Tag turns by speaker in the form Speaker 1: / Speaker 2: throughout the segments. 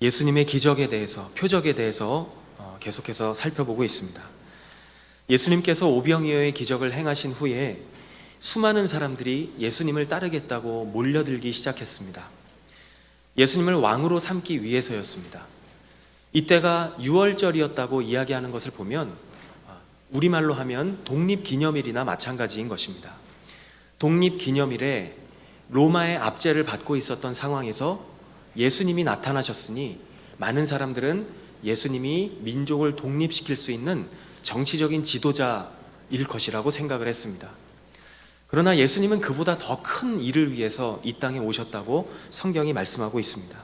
Speaker 1: 예수님의 기적에 대해서, 표적에 대해서 어, 계속해서 살펴보고 있습니다. 예수님께서 오병이어의 기적을 행하신 후에 수많은 사람들이 예수님을 따르겠다고 몰려들기 시작했습니다. 예수님을 왕으로 삼기 위해서였습니다. 이때가 6월절이었다고 이야기하는 것을 보면 아, 우리말로 하면 독립기념일이나 마찬가지인 것입니다. 독립기념일에 로마의 압제를 받고 있었던 상황에서 예수님이 나타나셨으니 많은 사람들은 예수님이 민족을 독립시킬 수 있는 정치적인 지도자일 것이라고 생각을 했습니다. 그러나 예수님은 그보다 더 큰 일을 위해서 이 땅에 오셨다고 성경이 말씀하고 있습니다.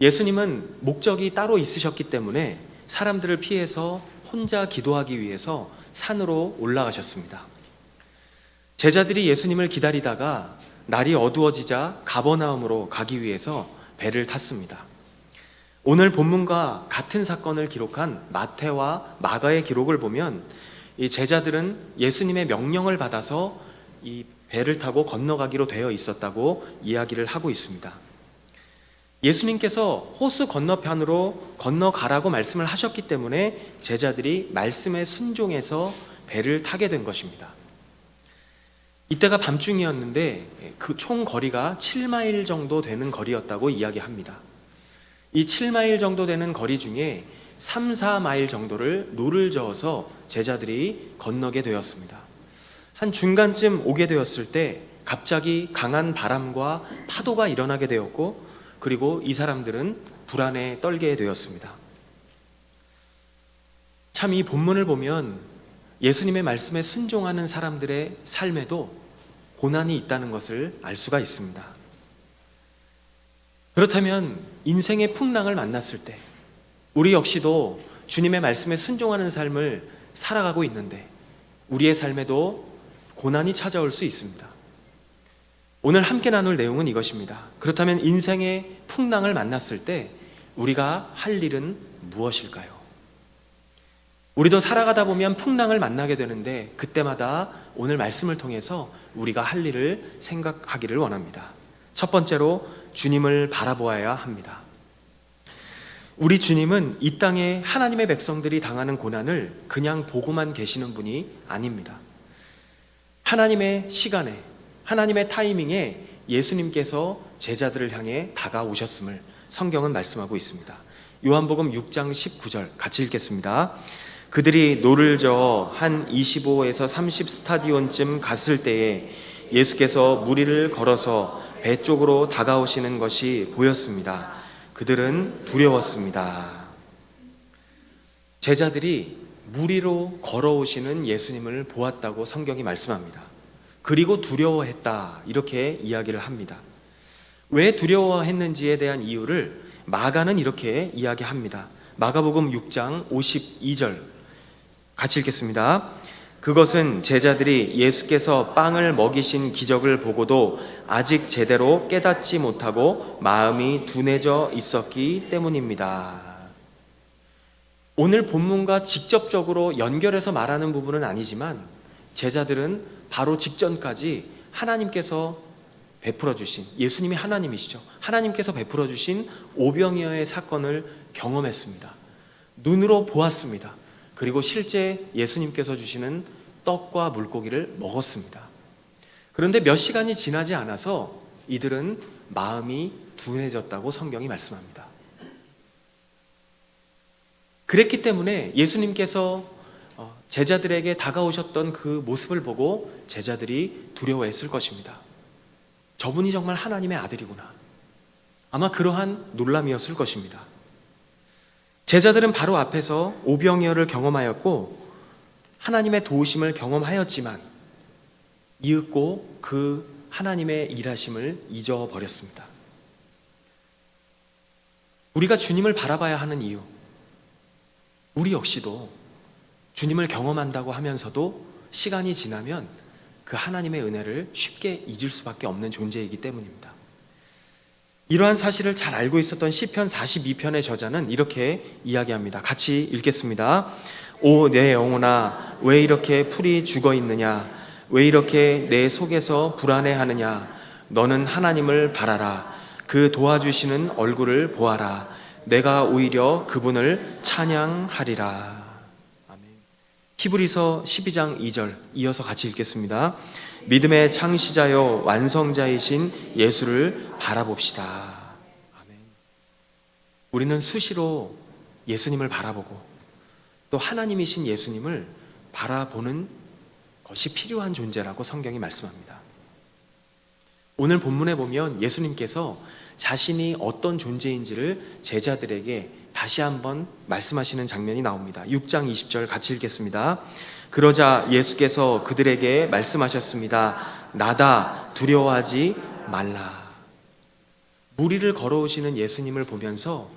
Speaker 1: 예수님은 목적이 따로 있으셨기 때문에 사람들을 피해서 혼자 기도하기 위해서 산으로 올라가셨습니다. 제자들이 예수님을 기다리다가 날이 어두워지자 가버나움으로 가기 위해서 배를 탔습니다. 오늘 본문과 같은 사건을 기록한 마태와 마가의 기록을 보면 이 제자들은 예수님의 명령을 받아서 이 배를 타고 건너가기로 되어 있었다고 이야기를 하고 있습니다. 예수님께서 호수 건너편으로 건너가라고 말씀을 하셨기 때문에 제자들이 말씀에 순종해서 배를 타게 된 것입니다. 이때가 밤중이었는데 그 총 거리가 7마일 정도 되는 거리였다고 이야기합니다. 이 7마일 정도 되는 거리 중에 3, 4마일 정도를 노를 저어서 제자들이 건너게 되었습니다. 한 중간쯤 오게 되었을 때 갑자기 강한 바람과 파도가 일어나게 되었고 그리고 이 사람들은 불안에 떨게 되었습니다. 참 이 본문을 보면 예수님의 말씀에 순종하는 사람들의 삶에도 고난이 있다는 것을 알 수가 있습니다. 그렇다면 인생의 풍랑을 만났을 때 우리 역시도 주님의 말씀에 순종하는 삶을 살아가고 있는데 우리의 삶에도 고난이 찾아올 수 있습니다. 오늘 함께 나눌 내용은 이것입니다. 그렇다면 인생의 풍랑을 만났을 때 우리가 할 일은 무엇일까요? 우리도 살아가다 보면 풍랑을 만나게 되는데 그때마다 오늘 말씀을 통해서 우리가 할 일을 생각하기를 원합니다. 첫 번째로 주님을 바라보아야 합니다. 우리 주님은 이 땅에 하나님의 백성들이 당하는 고난을 그냥 보고만 계시는 분이 아닙니다. 하나님의 시간에, 하나님의 타이밍에 예수님께서 제자들을 향해 다가오셨음을 성경은 말씀하고 있습니다. 요한복음 6장 19절 같이 읽겠습니다. 그들이 노를 저어 한 25에서 30 스타디온쯤 갔을 때에 예수께서 무리를 걸어서 배 쪽으로 다가오시는 것이 보였습니다. 그들은 두려웠습니다. 제자들이 무리로 걸어오시는 예수님을 보았다고 성경이 말씀합니다. 그리고 두려워했다. 이렇게 이야기를 합니다. 왜 두려워했는지에 대한 이유를 마가는 이렇게 이야기합니다. 마가복음 6장 52절 같이 읽겠습니다. 그것은 제자들이 예수께서 빵을 먹이신 기적을 보고도 아직 제대로 깨닫지 못하고 마음이 둔해져 있었기 때문입니다. 오늘 본문과 직접적으로 연결해서 말하는 부분은 아니지만 제자들은 바로 직전까지 하나님께서 베풀어 주신 예수님이 하나님이시죠. 하나님께서 베풀어 주신 오병이어의 사건을 경험했습니다. 눈으로 보았습니다. 그리고 실제 예수님께서 주시는 떡과 물고기를 먹었습니다. 그런데 몇 시간이 지나지 않아서 이들은 마음이 둔해졌다고 성경이 말씀합니다. 그랬기 때문에 예수님께서 어, 제자들에게 다가오셨던 그 모습을 보고 제자들이 두려워했을 것입니다. 저분이 정말 하나님의 아들이구나. 아마 그러한 놀람이었을 것입니다. 제자들은 바로 앞에서 오병이어를 경험하였고 하나님의 도우심을 경험하였지만 이윽고 그 하나님의 일하심을 잊어버렸습니다. 우리가 주님을 바라봐야 하는 이유, 우리 역시도 주님을 경험한다고 하면서도 시간이 지나면 그 하나님의 은혜를 쉽게 잊을 수밖에 없는 존재이기 때문입니다. 이러한 사실을 잘 알고 있었던 시편 42편의 저자는 이렇게 이야기합니다. 같이 읽겠습니다. 오 내 영혼아 왜 이렇게 풀이 죽어 있느냐 왜 이렇게 내 속에서 불안해하느냐 너는 하나님을 바라라 그 도와주시는 얼굴을 보아라. 내가 오히려 그분을 찬양하리라. 히브리서 12장 2절 이어서 같이 읽겠습니다. 믿음의 창시자요 완성자이신 예수를 바라봅시다. 아멘. 우리는 수시로 예수님을 바라보고 또 하나님이신 예수님을 바라보는 것이 필요한 존재라고 성경이 말씀합니다. 오늘 본문에 보면 예수님께서 자신이 어떤 존재인지를 제자들에게 다시 한번 말씀하시는 장면이 나옵니다. 6장 20절 같이 읽겠습니다. 그러자 예수께서 그들에게 말씀하셨습니다. 나다 두려워하지 말라. 무리를 걸어오시는 예수님을 보면서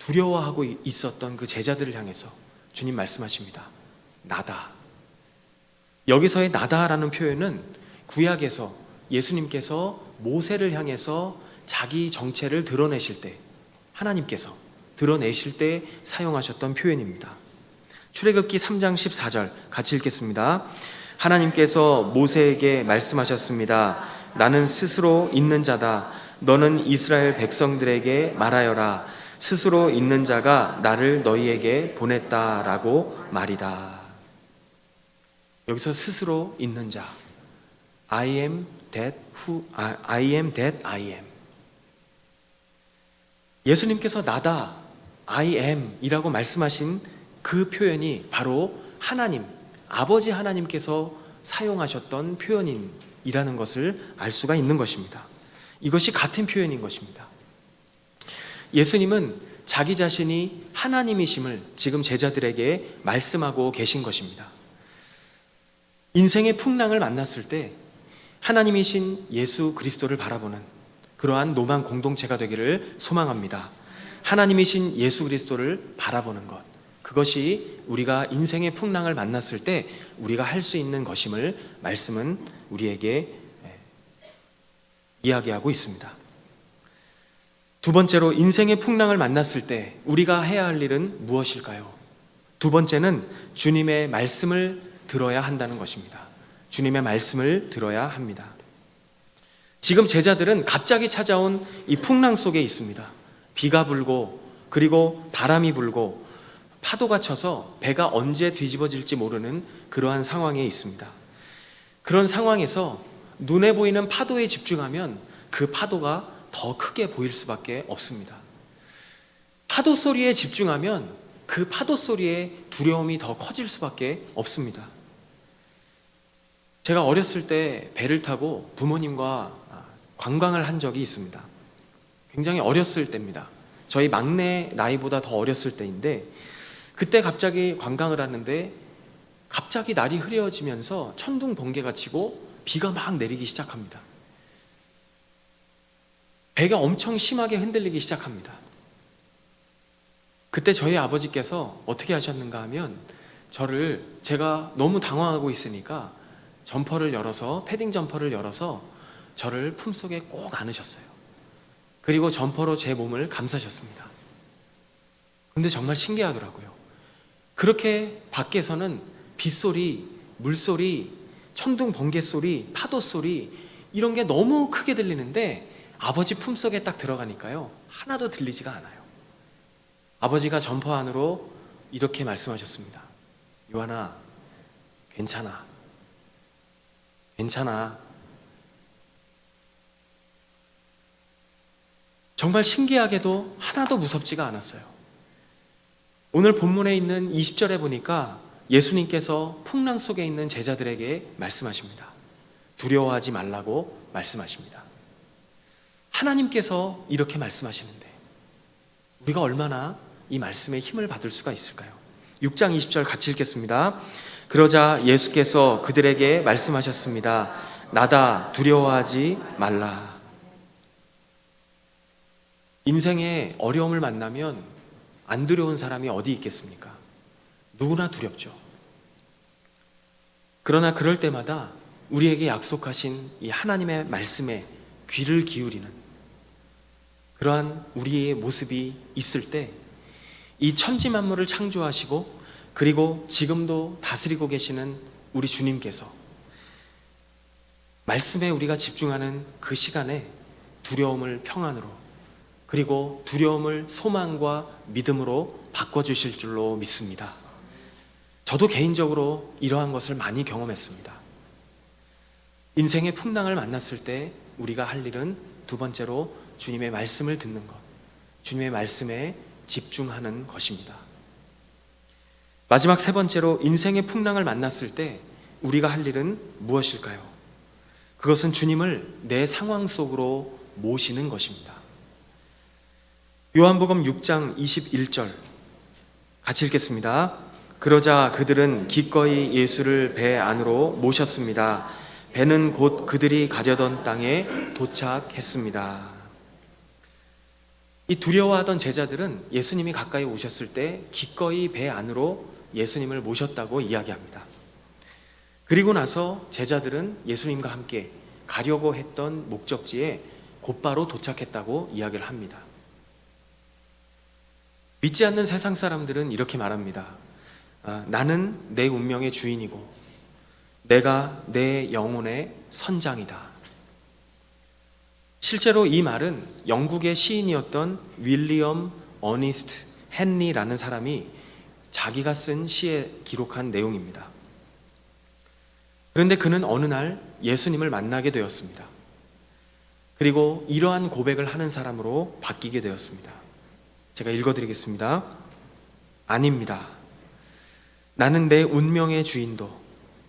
Speaker 1: 두려워하고 있었던 그 제자들을 향해서 주님 말씀하십니다. 나다. 여기서의 나다라는 표현은 구약에서 예수님께서 모세를 향해서 자기 정체를 드러내실 때 하나님께서 드러내실 때 사용하셨던 표현입니다. 출애굽기 3장 14절 같이 읽겠습니다. 하나님께서 모세에게 말씀하셨습니다. 나는 스스로 있는 자다. 너는 이스라엘 백성들에게 말하여라. 스스로 있는 자가 나를 너희에게 보냈다라고 말이다. 여기서 스스로 있는 자. I am that who I am that I am. 예수님께서 나다 I am 이라고 말씀하신 그 표현이 바로 하나님, 아버지 하나님께서 사용하셨던 표현이라는 것을 알 수가 있는 것입니다. 이것이 같은 표현인 것입니다. 예수님은 자기 자신이 하나님이심을 지금 제자들에게 말씀하고 계신 것입니다. 인생의 풍랑을 만났을 때 하나님이신 예수 그리스도를 바라보는 그러한 노만 공동체가 되기를 소망합니다. 하나님이신 예수 그리스도를 바라보는 것. 그것이 우리가 인생의 풍랑을 만났을 때 우리가 할 수 있는 것임을 말씀은 우리에게 예, 이야기하고 있습니다. 두 번째로 인생의 풍랑을 만났을 때 우리가 해야 할 일은 무엇일까요? 두 번째는 주님의 말씀을 들어야 한다는 것입니다. 주님의 말씀을 들어야 합니다. 지금 제자들은 갑자기 찾아온 이 풍랑 속에 있습니다. 비가 불고 그리고 바람이 불고 파도가 쳐서 배가 언제 뒤집어질지 모르는 그러한 상황에 있습니다. 그런 상황에서 눈에 보이는 파도에 집중하면 그 파도가 더 크게 보일 수밖에 없습니다. 파도 소리에 집중하면 그 파도 소리에 두려움이 더 커질 수밖에 없습니다. 제가 어렸을 때 배를 타고 부모님과 관광을 한 적이 있습니다. 굉장히 어렸을 때입니다. 저희 막내 나이보다 더 어렸을 때인데 그때 갑자기 관광을 하는데 갑자기 날이 흐려지면서 천둥 번개가 치고 비가 막 내리기 시작합니다. 배가 엄청 심하게 흔들리기 시작합니다. 그때 저희 아버지께서 어떻게 하셨는가 하면 저를 제가 너무 당황하고 있으니까 점퍼를 열어서 패딩 점퍼를 열어서 저를 품속에 꼭 안으셨어요. 그리고 점퍼로 제 몸을 감싸셨습니다. 근데 정말 신기하더라고요. 그렇게 밖에서는 빗소리, 물소리, 천둥 번개 소리, 파도 소리 이런 게 너무 크게 들리는데 아버지 품속에 딱 들어가니까요. 하나도 들리지가 않아요. 아버지가 점퍼 안으로 이렇게 말씀하셨습니다. 요한아, 괜찮아. 괜찮아. 정말 신기하게도 하나도 무섭지가 않았어요. 오늘 본문에 있는 20절에 보니까 예수님께서 풍랑 속에 있는 제자들에게 말씀하십니다. 두려워하지 말라고 말씀하십니다. 하나님께서 이렇게 말씀하시는데 우리가 얼마나 이 말씀에 힘을 받을 수가 있을까요? 6장 20절 같이 읽겠습니다. 그러자 예수께서 그들에게 말씀하셨습니다. 나다 두려워하지 말라. 인생에 어려움을 만나면 안 두려운 사람이 어디 있겠습니까? 누구나 두렵죠. 그러나 그럴 때마다 우리에게 약속하신 이 하나님의 말씀에 귀를 기울이는 그러한 우리의 모습이 있을 때 이 천지 만물을 창조하시고 그리고 지금도 다스리고 계시는 우리 주님께서 말씀에 우리가 집중하는 그 시간에 두려움을 평안으로 그리고 두려움을 소망과 믿음으로 바꿔주실 줄로 믿습니다. 저도 개인적으로 이러한 것을 많이 경험했습니다. 인생의 풍랑을 만났을 때 우리가 할 일은 두 번째로 주님의 말씀을 듣는 것, 주님의 말씀에 집중하는 것입니다. 마지막 세 번째로 인생의 풍랑을 만났을 때 우리가 할 일은 무엇일까요? 그것은 주님을 내 상황 속으로 모시는 것입니다. 요한복음 6장 21절 같이 읽겠습니다. 그러자 그들은 기꺼이 예수를 배 안으로 모셨습니다. 배는 곧 그들이 가려던 땅에 도착했습니다. 이 두려워하던 제자들은 예수님이 가까이 오셨을 때 기꺼이 배 안으로 예수님을 모셨다고 이야기합니다. 그리고 나서 제자들은 예수님과 함께 가려고 했던 목적지에 곧바로 도착했다고 이야기를 합니다. 믿지 않는 세상 사람들은 이렇게 말합니다. 아, 나는 내 운명의 주인이고 내가 내 영혼의 선장이다. 실제로 이 말은 영국의 시인이었던 윌리엄 어니스트 헨리라는 사람이 자기가 쓴 시에 기록한 내용입니다. 그런데 그는 어느 날 예수님을 만나게 되었습니다. 그리고 이러한 고백을 하는 사람으로 바뀌게 되었습니다. 제가 읽어드리겠습니다. 아닙니다. 나는 내 운명의 주인도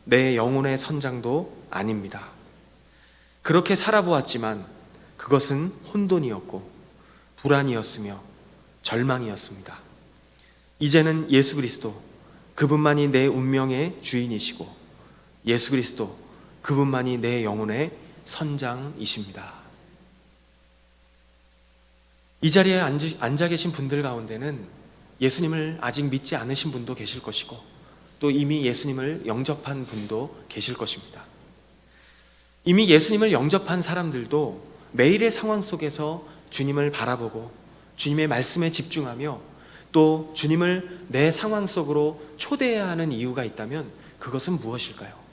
Speaker 1: 내 영혼의 선장도 아닙니다. 그렇게 살아보았지만 그것은 혼돈이었고 불안이었으며 절망이었습니다. 이제는 예수 그리스도 그분만이 내 운명의 주인이시고 예수 그리스도 그분만이 내 영혼의 선장이십니다. 이 자리에 앉아 계신 분들 가운데는 예수님을 아직 믿지 않으신 분도 계실 것이고 또 이미 예수님을 영접한 분도 계실 것입니다. 이미 예수님을 영접한 사람들도 매일의 상황 속에서 주님을 바라보고 주님의 말씀에 집중하며 또 주님을 내 상황 속으로 초대해야 하는 이유가 있다면 그것은 무엇일까요?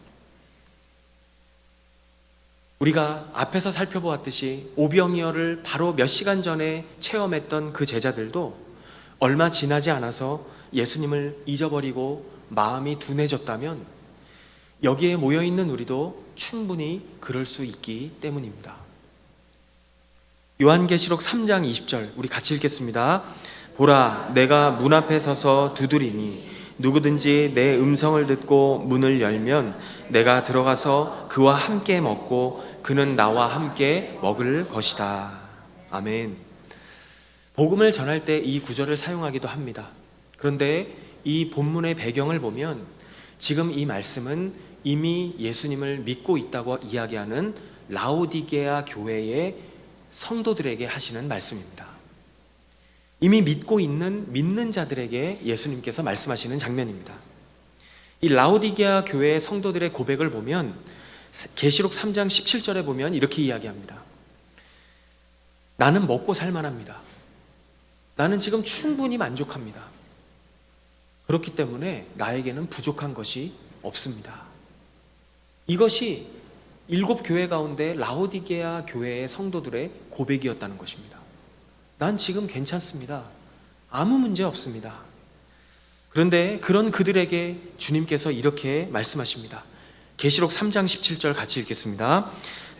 Speaker 1: 우리가 앞에서 살펴보았듯이 오병이어를 바로 몇 시간 전에 체험했던 그 제자들도 얼마 지나지 않아서 예수님을 잊어버리고 마음이 둔해졌다면 여기에 모여 있는 우리도 충분히 그럴 수 있기 때문입니다. 요한계시록 3장 20절 우리 같이 읽겠습니다. 보라 내가 문 앞에 서서 두드리니 누구든지 내 음성을 듣고 문을 열면 내가 들어가서 그와 함께 먹고 그는 나와 함께 먹을 것이다. 아멘. 복음을 전할 때 이 구절을 사용하기도 합니다. 그런데 이 본문의 배경을 보면 지금 이 말씀은 이미 예수님을 믿고 있다고 이야기하는 라오디게아 교회의 성도들에게 하시는 말씀입니다. 이미 믿고 있는 믿는 자들에게 예수님께서 말씀하시는 장면입니다. 이 라오디게아 교회의 성도들의 고백을 보면 계시록 3장 17절에 보면 이렇게 이야기합니다. 나는 먹고 살 만합니다. 나는 지금 충분히 만족합니다. 그렇기 때문에 나에게는 부족한 것이 없습니다. 이것이 일곱 교회 가운데 라오디게아 교회의 성도들의 고백이었다는 것입니다. 난 지금 괜찮습니다. 아무 문제 없습니다. 그런데 그런 그들에게 주님께서 이렇게 말씀하십니다. 계시록 3장 17절 같이 읽겠습니다.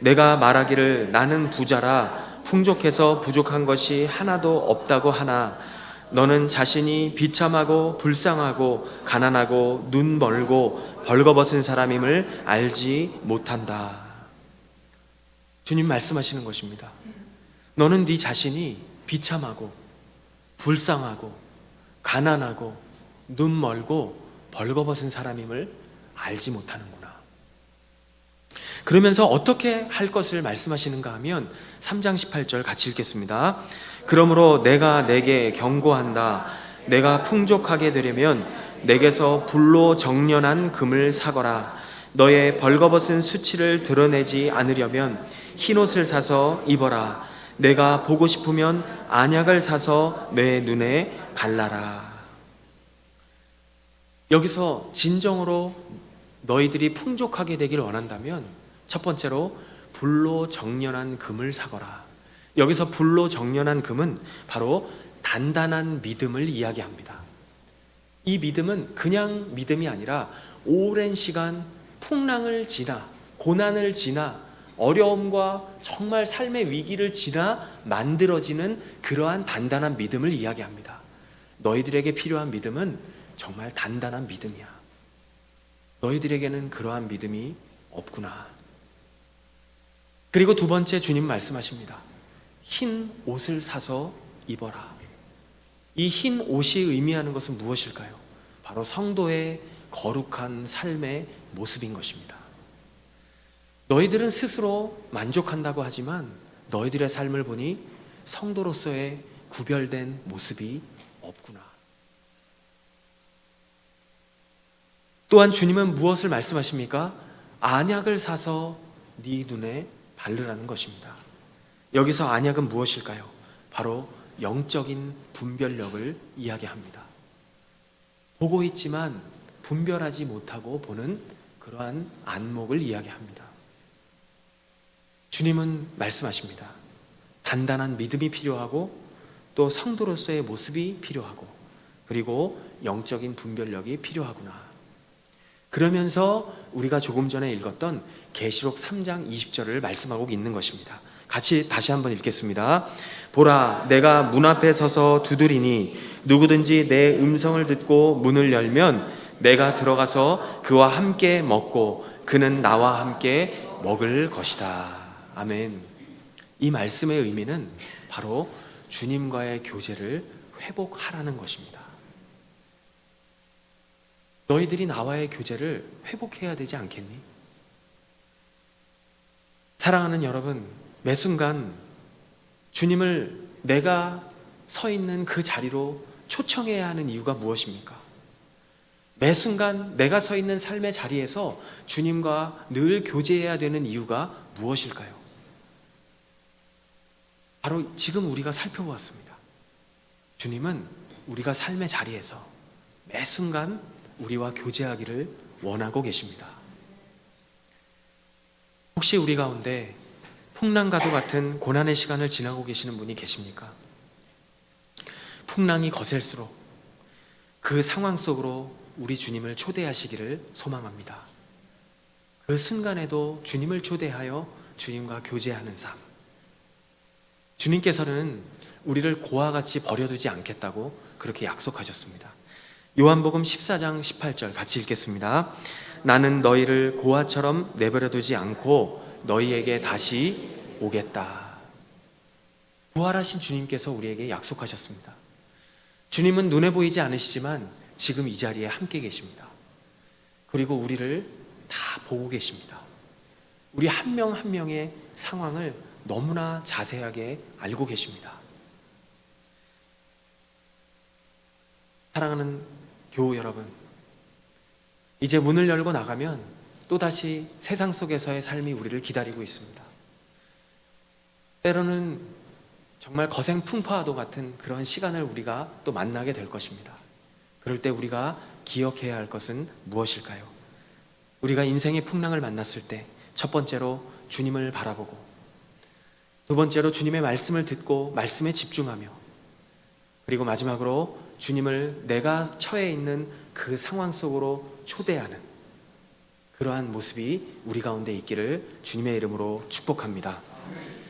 Speaker 1: 내가 말하기를 나는 부자라 풍족해서 부족한 것이 하나도 없다고 하나 너는 자신이 비참하고 불쌍하고 가난하고 눈 멀고 벌거벗은 사람임을 알지 못한다. 주님 말씀하시는 것입니다. 너는 네 자신이 비참하고 불쌍하고 가난하고 눈 멀고 벌거벗은 사람임을 알지 못하는구나. 그러면서 어떻게 할 것을 말씀하시는가 하면 3장 18절 같이 읽겠습니다. 그러므로 내가 내게 경고한다. 내가 풍족하게 되려면 내게서 불로 정련한 금을 사거라. 너의 벌거벗은 수치를 드러내지 않으려면 흰 옷을 사서 입어라. 내가 보고 싶으면 안약을 사서 내 눈에 발라라. 여기서 진정으로 너희들이 풍족하게 되기를 원한다면 첫 번째로 불로 정련한 금을 사거라. 여기서 불로 정련한 금은 바로 단단한 믿음을 이야기합니다. 이 믿음은 그냥 믿음이 아니라 오랜 시간 풍랑을 지나 고난을 지나 어려움과 정말 삶의 위기를 지나 만들어지는 그러한 단단한 믿음을 이야기합니다. 너희들에게 필요한 믿음은 정말 단단한 믿음이야. 너희들에게는 그러한 믿음이 없구나. 그리고 두 번째 주님 말씀하십니다. 흰 옷을 사서 입어라. 이 흰 옷이 의미하는 것은 무엇일까요? 바로 성도의 거룩한 삶의 모습인 것입니다. 너희들은 스스로 만족한다고 하지만 너희들의 삶을 보니 성도로서의 구별된 모습이 없구나. 또한 주님은 무엇을 말씀하십니까? 안약을 사서 네 눈에 바르라는 것입니다. 여기서 안약은 무엇일까요? 바로 영적인 분별력을 이야기합니다. 보고 있지만 분별하지 못하고 보는 그러한 안목을 이야기합니다. 주님은 말씀하십니다. 단단한 믿음이 필요하고 또 성도로서의 모습이 필요하고 그리고 영적인 분별력이 필요하구나. 그러면서 우리가 조금 전에 읽었던 계시록 3장 20절을 말씀하고 있는 것입니다. 같이 다시 한번 읽겠습니다. 보라, 내가 문 앞에 서서 두드리니 누구든지 내 음성을 듣고 문을 열면 내가 들어가서 그와 함께 먹고 그는 나와 함께 먹을 것이다. 아멘. 이 말씀의 의미는 바로 주님과의 교제를 회복하라는 것입니다. 너희들이 나와의 교제를 회복해야 되지 않겠니? 사랑하는 여러분, 매 순간 주님을 내가 서 있는 그 자리로 초청해야 하는 이유가 무엇입니까? 매 순간 내가 서 있는 삶의 자리에서 주님과 늘 교제해야 되는 이유가 무엇일까요? 바로 지금 우리가 살펴보았습니다. 주님은 우리가 삶의 자리에서 매 순간 우리와 교제하기를 원하고 계십니다. 혹시 우리 가운데 풍랑과도 같은 고난의 시간을 지나고 계시는 분이 계십니까? 풍랑이 거셀수록 그 상황 속으로 우리 주님을 초대하시기를 소망합니다. 그 순간에도 주님을 초대하여 주님과 교제하는 삶. 주님께서는 우리를 고와 같이 버려두지 않겠다고 그렇게 약속하셨습니다. 요한복음 14장 18절 같이 읽겠습니다. 나는 너희를 고아처럼 내버려두지 않고 너희에게 다시 오겠다. 부활하신 주님께서 우리에게 약속하셨습니다. 주님은 눈에 보이지 않으시지만 지금 이 자리에 함께 계십니다. 그리고 우리를 다 보고 계십니다. 우리 한 명한 명의 상황을 너무나 자세하게 알고 계십니다. 사랑하는 교우 여러분, 이제 문을 열고 나가면 또다시 세상 속에서의 삶이 우리를 기다리고 있습니다. 때로는 정말 거센 풍파와도 같은 그런 시간을 우리가 또 만나게 될 것입니다. 그럴 때 우리가 기억해야 할 것은 무엇일까요? 우리가 인생의 풍랑을 만났을 때 첫 번째로 주님을 바라보고 두 번째로 주님의 말씀을 듣고 말씀에 집중하며 그리고 마지막으로 주님을 내가 처해 있는 그 상황 속으로 초대하는 그러한 모습이 우리 가운데 있기를 주님의 이름으로 축복합니다.